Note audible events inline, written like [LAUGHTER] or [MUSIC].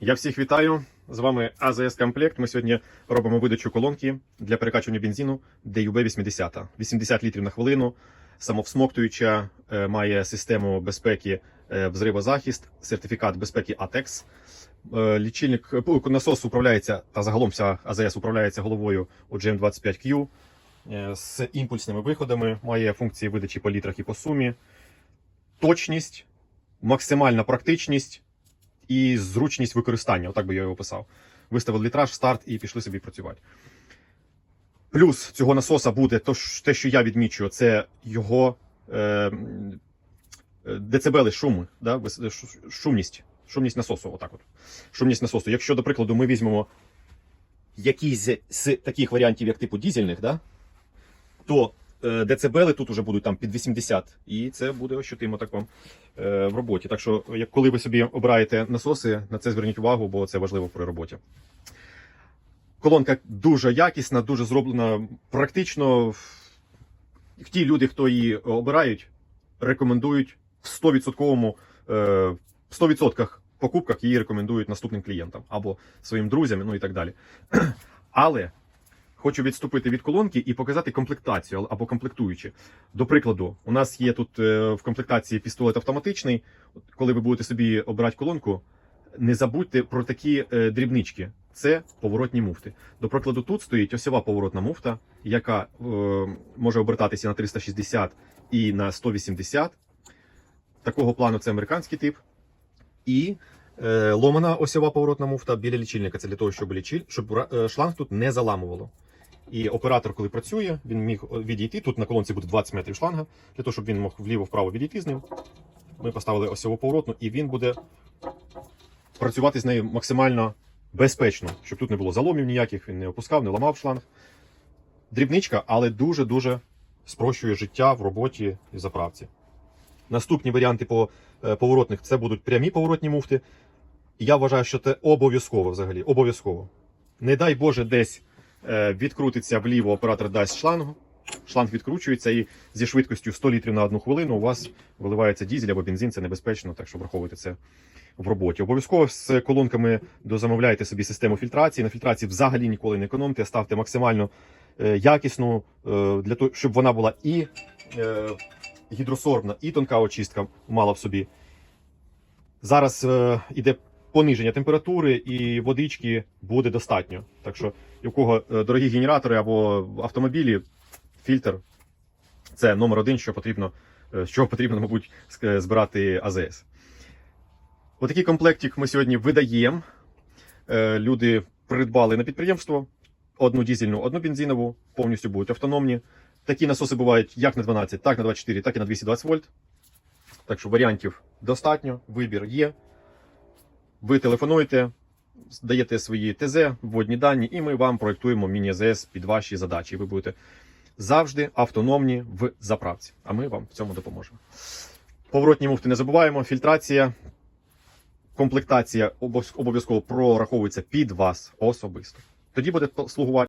Я всіх вітаю. З вами АЗС Комплект. Ми сьогодні робимо видачу колонки для перекачування бензину DUB 80. 80 літрів на хвилину. Самовсмоктуюча, е, має систему безпеки е, взривозахист, сертифікат безпеки ATEX. Е, Лічильник насос управляється та загалом вся АЗС управляється головою OGM 25Q е, з імпульсними виходами. Має функції видачі по літрах і по сумі. Точність, максимальна практичність і зручність використання. Отак би я його описав. Виставили літраж, старт і пішли собі працювати. Плюс цього насоса буде те, що я відмічую, це його е, е, децибели шуму, да? е, шу- шумність. Шумність насосу, отак от. Шумність насосу. Якщо, до прикладу, ми візьмемо якийсь з таких варіантів, як типу дізельних, да? то децибели тут уже будуть там під 80, і це буде ощутимо так вам е, в роботі. Так що, як коли ви собі обираєте насоси, на це зверніть увагу, бо це важливо при роботі. Колонка дуже якісна, дуже зроблена практично. Ті люди, хто її обирають, рекомендують в 100%, е, в 100% покупках її рекомендують наступним клієнтам або своїм друзям, ну і так далі. [CLEARS THROAT] Але хочу відступити від колонки і показати комплектацію або комплектуючі. До прикладу, у нас є тут е, в комплектації пістолет автоматичний. Коли ви будете собі обирати колонку, не забудьте про такі е, дрібнички. Це поворотні муфти. До прикладу, тут стоїть осьова поворотна муфта, яка е, може обертатися на 360 і на 180. Такого плану це американський тип. І ломана осьова поворотна муфта біля лічильника. Це для того, щоб, лічиль, щоб шланг тут не заламувало. І оператор, коли працює, він міг відійти. Тут на колонці буде 20 метрів шланга, для того, щоб він мог вліво-вправо відійти з ним. Ми поставили осьову поворотну, і він буде працювати з нею максимально безпечно, щоб тут не було заломів ніяких, він не опускав, не ламав шланг. Дрібничка, але дуже-дуже спрощує життя в роботі і заправці. Наступні варіанти по е, поворотних це будуть прямі поворотні муфти. І Я вважаю, що це обов'язково взагалі. Обов'язково. Не дай Боже, десь відкрутиться вліво, оператор дасть шлангу. Шланг відкручується і зі швидкістю 100 літрів на одну хвилину у вас виливається дізель або бензин, це небезпечно, так що враховуйте це в роботі. Обов'язково з колонками дозамовляйте собі систему фільтрації. На фільтрації взагалі ніколи не економте, ставте максимально е, якісну, е, для того, щоб вона була і е, гідросорбна, і тонка очистка мала в собі. Зараз е, іде пониження температури і водички буде достатньо. Так що, у кого е, дорогі генератори або автомобілі, фільтр це номер один, що потрібно, е, з чого потрібно, мабуть, збирати АЗС. Отакий комплектик ми сьогодні видаємо. Е, Люди придбали на підприємство одну дізельну, одну бензинову, повністю будуть автономні. Такі насоси бувають як на 12, так на 24, так і на 220 вольт. Так що варіантів достатньо, вибір є. Ви телефонуєте, даєте свої ТЗ, вводні дані, і ми вам проєктуємо міні-АЗС під ваші задачі. Ви будете завжди автономні в заправці. А ми вам в цьому допоможемо. Поворотні муфти не забуваємо, фільтрація, комплектація обов'язково прораховується під вас особисто. Тоді буде слугувати.